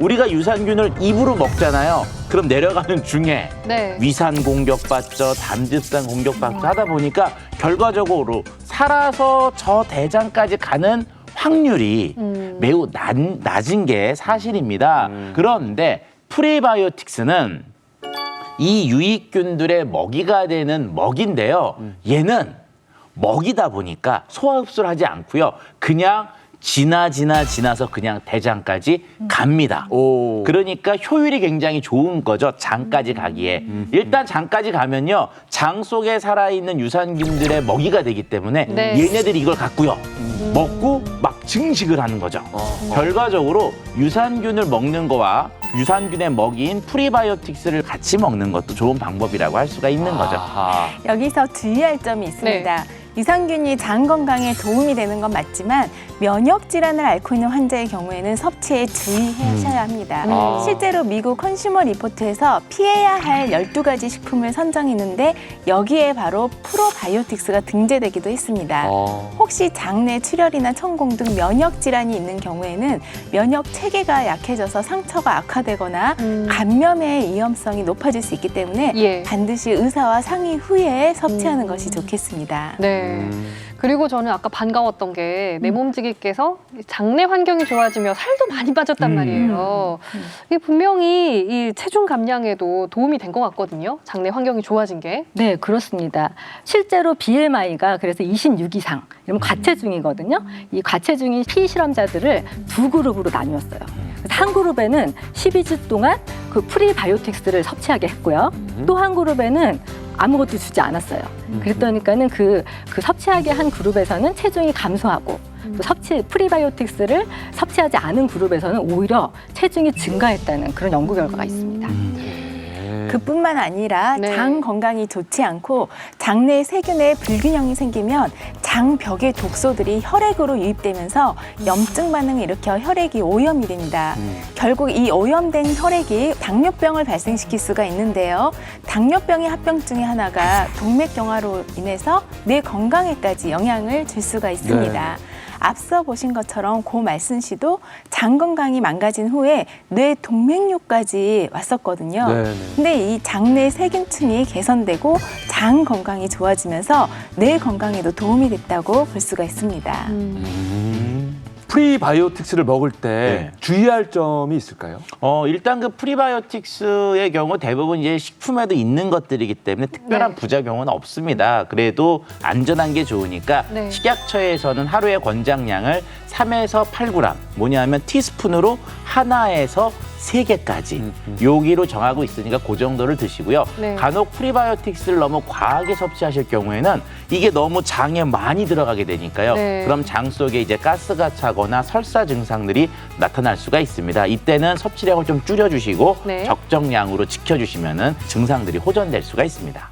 우리가 유산균을 입으로 먹잖아요. 그럼 내려가는 중에 네. 위산 공격받죠, 담즙산 공격받죠 하다 보니까 결과적으로 살아서 저 대장까지 가는 확률이 음. 매우 낮, 낮은 게 사실입니다. 그런데 프리바이오틱스는 이 유익균들의 먹이가 되는 먹인데요. 얘는 먹이다 보니까 소화 흡수를 하지 않고요. 그냥 지나 지나 지나서 그냥 대장까지 갑니다. 오. 그러니까 효율이 굉장히 좋은 거죠. 장까지 가기에. 일단 장까지 가면요. 장 속에 살아있는 유산균들의 먹이가 되기 때문에 네. 얘네들이 이걸 갖고요. 먹고 막 증식을 하는 거죠. 결과적으로 유산균을 먹는 거와 유산균의 먹이인 프리바이오틱스를 같이 먹는 것도 좋은 방법이라고 할 수가 있는 거죠. 여기서 주의할 점이 있습니다. 유산균이 장 건강에 도움이 되는 건 맞지만 면역 질환을 앓고 있는 환자의 경우에는 섭취에 주의하셔야 합니다. 아. 실제로 미국 컨슈머 리포트에서 피해야 할 12가지 식품을 선정했는데 여기에 바로 프로바이오틱스가 등재되기도 했습니다. 어. 혹시 장내 출혈이나 천공 등 면역 질환이 있는 경우에는 면역 체계가 약해져서 상처가 악화되거나 음. 감염의 위험성이 높아질 수 있기 때문에 예. 반드시 의사와 상의 후에 섭취하는 음. 것이 좋겠습니다. 네. 음. 그리고 저는 아까 반가웠던 게 내 몸지기께서 장내 환경이 좋아지며 살도 많이 빠졌단 음. 말이에요. 이게 분명히 이 체중 감량에도 도움이 된 것 같거든요. 장내 환경이 좋아진 게. 네, 그렇습니다. 실제로 BMI가 그래서 26 이상, 이러면 과체중이거든요. 이 과체중인 피실험자들을 두 그룹으로 나뉘었어요. 그래서 한 그룹에는 12주 동안 그 프리바이오틱스를 섭취하게 했고요. 또 한 그룹에는 아무것도 주지 않았어요. 그랬더니까는 그, 그 섭취하게 한 그룹에서는 체중이 감소하고 또 섭취 프리바이오틱스를 섭취하지 않은 그룹에서는 오히려 체중이 증가했다는 그런 연구 결과가 있습니다. 네. 그뿐만 아니라 네. 장 건강이 좋지 않고 장내 세균의 불균형이 생기면 장벽의 독소들이 혈액으로 유입되면서 염증 반응을 일으켜 혈액이 오염이 됩니다. 음. 결국 이 오염된 혈액이 당뇨병을 발생시킬 수가 있는데요. 당뇨병의 합병 중에 하나가 동맥경화로 인해서 뇌 건강에까지 영향을 줄 수가 있습니다. 앞서 보신 것처럼 고 말순 씨도 장 건강이 망가진 후에 뇌 동맥류까지 왔었거든요. 네, 네. 근데 이 장내 세균층이 개선되고 장 건강이 좋아지면서 뇌 건강에도 도움이 됐다고 볼 수가 있습니다. 음. 프리바이오틱스를 먹을 때 네. 주의할 점이 있을까요? 어, 일단 그 프리바이오틱스의 경우 대부분 이제 식품에도 있는 것들이기 때문에 특별한 네. 부작용은 없습니다. 그래도 안전한 게 좋으니까 네. 식약처에서는 하루에 권장량을 3에서 8g, 뭐냐면 티스푼으로 하나에서 세개까지 음, 음. 여기로 정하고 있으니까 그 정도를 드시고요. 네. 간혹 프리바이오틱스를 너무 과하게 섭취하실 경우에는 이게 너무 장에 많이 들어가게 되니까요. 네. 그럼 장 속에 이제 가스가 차거나 설사 증상들이 나타날 수가 있습니다. 이때는 섭취량을 좀 줄여주시고 네. 적정량으로 지켜주시면은 증상들이 호전될 수가 있습니다.